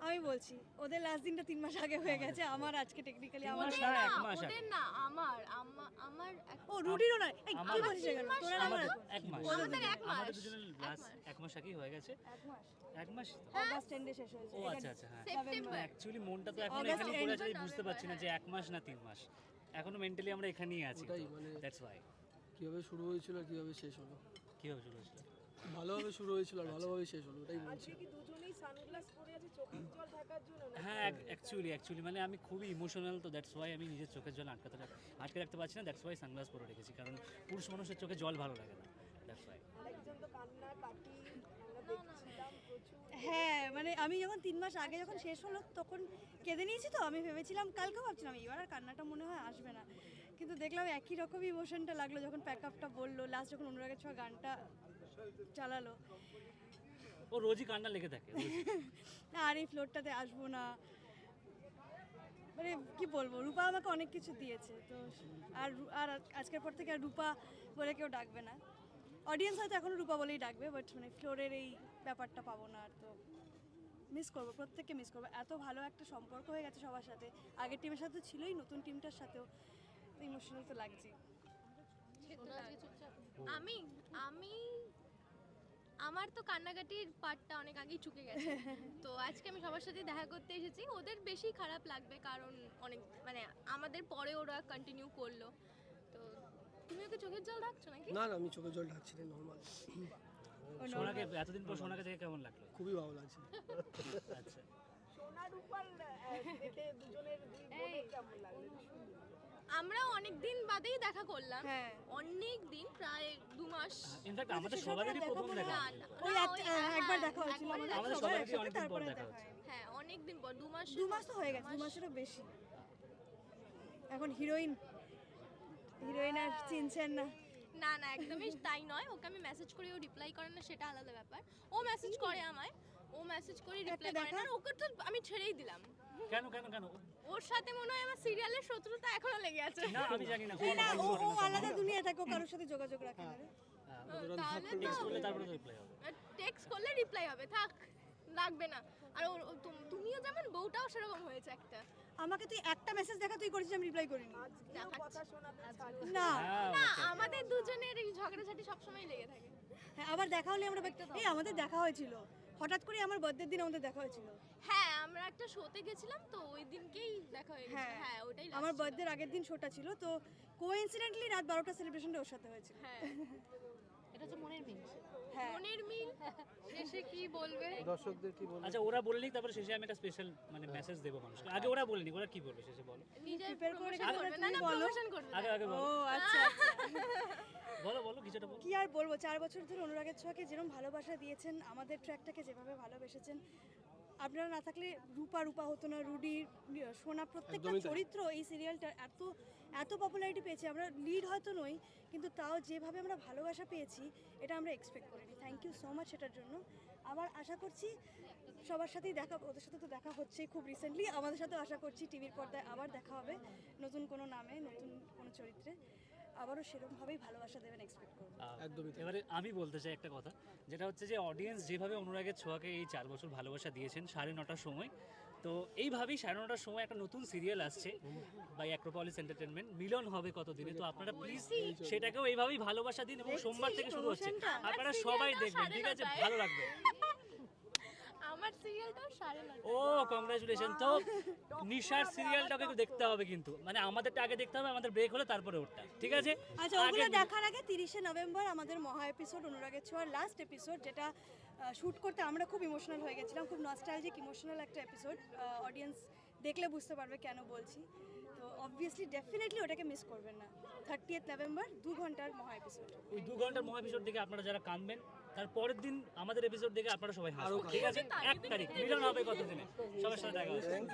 আমি বলছি ওদের লাস্ট দিনটা তিন মাস আগে হয়ে গেছে আমার আজকে টেকনিক্যালি আমার না, না এক মাস ওদের না আমার আমার ও রুটিরও নয় এই কি বলছিস এখানে? তোরা আমার এক মাস। আমাদের এক মাস আমাদের দুজনের লাস্ট এক মাস আগেই হয়ে গেছে। এক মাস। এক মাস? অগাস্ট এন্ডে শেষ হয়েছে ও আচ্ছা আচ্ছা হ্যাঁ। সেপ্টেম্বর অ্যাকচুয়ালি মনটা তো এখন এখানে পড়ে আছে বুঝতে পারছি না যে এক মাস না তিন মাস। এখনও মেন্টালি আমরা এখানেই আছি মানে- দ্যাটস ওয়াই কীভাবে শুরু হয়েছিল আর কীভাবে শেষ হলো? কীভাবে শুরু হয়েছিল? ভালোভাবে শুরু হয়েছিল আর ভালোভাবে শেষ হলো ওটাই বলছি। হ্যাঁ অ্যাকচুয়ালি অ্যাকচুয়ালি মানে আমি খুবই ইমোশনাল তো দ্যাটস ওয়াই আমি নিজের চোখের জল আটকাতে আটকে রাখতে পারছি না দ্যাটস ওয়াই সানগ্লাস পরে রেখেছি কারণ পুরুষ মানুষের চোখে জল ভালো লাগে না হ্যাঁ মানে আমি যখন তিন মাস আগে যখন শেষ হলো তখন কেঁদে নিয়েছি তো আমি ভেবেছিলাম কালকে ভাবছিলাম এবার আর কান্নাটা মনে হয় আসবে না। কিন্তু দেখলাম একই রকমই ইমোশনটা লাগল যখন প্যাক আপটা বলল লাস্ট যখন অনুরাগের ছোঁয়া গানটা চালালো। ও রোজই কান্না লেগে থাকে। না আর এই ফ্লোরটাতে আসব না। মানে কি বলব রূপা আমাকে অনেক কিছু দিয়েছে তো আর আর আজকের পর থেকে আর রূপা বলে কেউ ডাকবে না। অডিয়েন্স হয়তো এখনও রূপা বলেই ডাকবে বাট মানে ফ্লোরের এই ব্যাপারটা পাবো না আর তো মিস করব প্রত্যেককে মিস করব। এত ভালো একটা সম্পর্ক হয়ে গেছে সবার সাথে। আগের টিমের সাথে তো ছিলই নতুন টিমটার সাথেও ইমোশনাল তো লাগছে আমি আমি আমার তো কান্নাকাটির পার্টটা অনেক আগেই চুকে গেছে। তো আজকে আমি সবার সাথে দেখা করতে এসেছি। ওদের বেশি খারাপ লাগবে কারণ অনেক মানে আমাদের পরে ওরা কন্টিনিউ করল। তো তুমি ওকে চোখের জল রাখছো নাকি? না না আমি চোখে জল ঢাকছি না নর্মাল সোনাকে এতদিন পর সোনাকে থেকে কেমন লাগল? খুবই ভালো লাগছে। আচ্ছা। আমরা অনেক দিন বাদেই দেখা করলাম। হ্যাঁ। অনেক দিন প্রায় দু মাস। ইনফ্যাক্ট আমাদের সবারই প্রথম দেখা। ওই ওই- একবার হ্যাঁ, দেখা হয়েছিল আমাদের সবারই একসাথে, অনেকদিন পর দেখা দেখা হচ্ছে। হ্যাঁ অনেক দিন পর দু মাস দু মাস তো হয়ে গেছে দু মাসেরও বেশি। এখন হিরোইন। হিরোইন আর চিনছেন না। না না একদমই তাই নয়। ওকে আমি মেসেজ করি ও রিপ্লাই করে না সেটা আলাদা ব্যাপার। ও মেসেজ করে আমায়। ও মেসেজ করে রিপ্লাই করে না ওকে তো আমি ছেড়েই দিলাম। কেন কেন কেন? ওর সাথে মনে হয় আমার সিরিয়ালের শত্রুতা এখনও লেগে আছে। না আমি জানি না না ও ও আলাদা দুনিয়া থাকে ও কারোর সাথে যোগাযোগ রাখে না টেক্সট করলে রিপ্লাই হবে। টেক্সট করলে রিপ্লাই হবে থাক লাগবে না। আর ওর- তুমিও যেমন বউটাও সেরকম হয়েছে একটা। আমাকে তুই একটা মেসেজ দেখা তুই করেছিস আমি রিপ্লাই করিনি। না হ্যাঁ না আমাদের দুজনের এই ঝগড়াঝাটি সবসময় লেগে থাকে। হ্যাঁ আবার দেখা হলে আমরা এই আমাদের দেখা হয়েছিল। হঠাৎ করে আমার বার্থডের দিন আমাদের দেখা হয়েছিল। হ্যাঁ আমরা একটা শোতে গেছিলাম তো ওই দিনকেই দেখা হয়ে গেছে। হ্যাঁ হ্যাঁ ওটাই আমার। বার্থডের আগের দিন শোটা ছিল তো কোইন্সিডেন্টলি রাত বারোটা সেলিব্রেশনটা ওর সাথে হয়েছিল। হ্যাঁ। এটা হচ্ছে মনের মিল। হ্যাঁ। মনের মিল? শেষে কি বলবে? দর্শকদের কি বলব? আচ্ছা ওরা বললেই তারপরে শেষে আমি একটা স্পেশাল মানে মেসেজ দেবো মানুষকে। আগে ওরা বলেনি ওরা কি বলবে শেষে বলো? নিজের করে প্রমোশন করবে না, না। প্রমোশন করবে। আগে আগে বলো। ও আচ্ছা। বলো বলো কিছুটা বলো। কি আর বলব চার বছর ধরে অনুরাগের ছোঁয়াকে যেরকম ভালোবাসা দিয়েছেন আমাদের ট্র্যাকটাকে যেভাবে ভালোবেসেছেন আপনারা না থাকলে রূপা রূপা হতো না রুডি সোনা প্রত্যেকটা চরিত্র এই সিরিয়ালটা এত এত পপুলারিটি পেয়েছে। আমরা লিড হয়তো নই কিন্তু তাও যেভাবে আমরা ভালোবাসা পেয়েছি এটা আমরা এক্সপেক্ট করিনি। থ্যাংক ইউ সো মাচ সেটার জন্য। আবার আশা করছি সবার সাথেই দেখা ওদের সাথে তো দেখা হচ্ছে খুব রিসেন্টলি আমাদের সাথেও আশা করছি টিভির পর্দায় আবার দেখা হবে নতুন কোনো নামে নতুন কোনো চরিত্রে। আবারও সেরকমভাবেই ভালোবাসা দেবেন এক্সপেক্ট করব। একদমই এবারে আমি বলতে চাই একটা কথা যেটা হচ্ছে যে অডিয়েন্স যেভাবে অনুরাগের ছোঁয়াকে এই চার বছর ভালোবাসা দিয়েছেন সাড়ে নটার সময় তো এইভাবেই সাড়ে নটার সময় একটা নতুন সিরিয়াল আসছে বাই অ্যাক্রোপলিস এন্টারটেনমেন্ট মিলন হবে কতদিনে? তো আপনারা প্লিজ সেটাকেও এইভাবেই ভালোবাসা দিন এবং সোমবার থেকে শুরু হচ্ছে। আপনারা সবাই দেখবেন ঠিক আছে? ভালো লাগবে আমার সিরিয়ালটাও সাড়ে নটা ও কংগ্রাচুলেশন তো নিশার সিরিয়ালটাকে একটু দেখতে হবে কিন্তু। মানে আমাদেরটা আগে দেখতে হবে আমাদের ব্রেক হলে তারপরে ওটা ঠিক আছে? আচ্ছা ওগুলো দেখার আগে তিরিশে নভেম্বর আমাদের মহা এপিসোড অনুরাগের ছোঁয়ার লাস্ট এপিসোড যেটা শ্যুট করতে আমরা খুব ইমোশনাল হয়ে গেছিলাম খুব নস্টালজিক ইমোশনাল একটা এপিসোড অডিয়েন্স দেখলে বুঝতে পারবে কেন বলছি। তো অবভিয়াসলি ডেফিনেটলি ওটাকে মিস করবেন না। থার্টিয়েথ নভেম্বর দু ঘণ্টার মহা এপিসোড ওই দু ঘণ্টার মহা এপিসোড দেখে আপনারা যারা কানবেন তার পরের দিন আমাদের এপিসোড দেখে আপনারা সবাই হাসবেন। ঠিক আছে? এক তারিখ মিলন হবে কতদিনে? সবার সাথে দেখা হবে।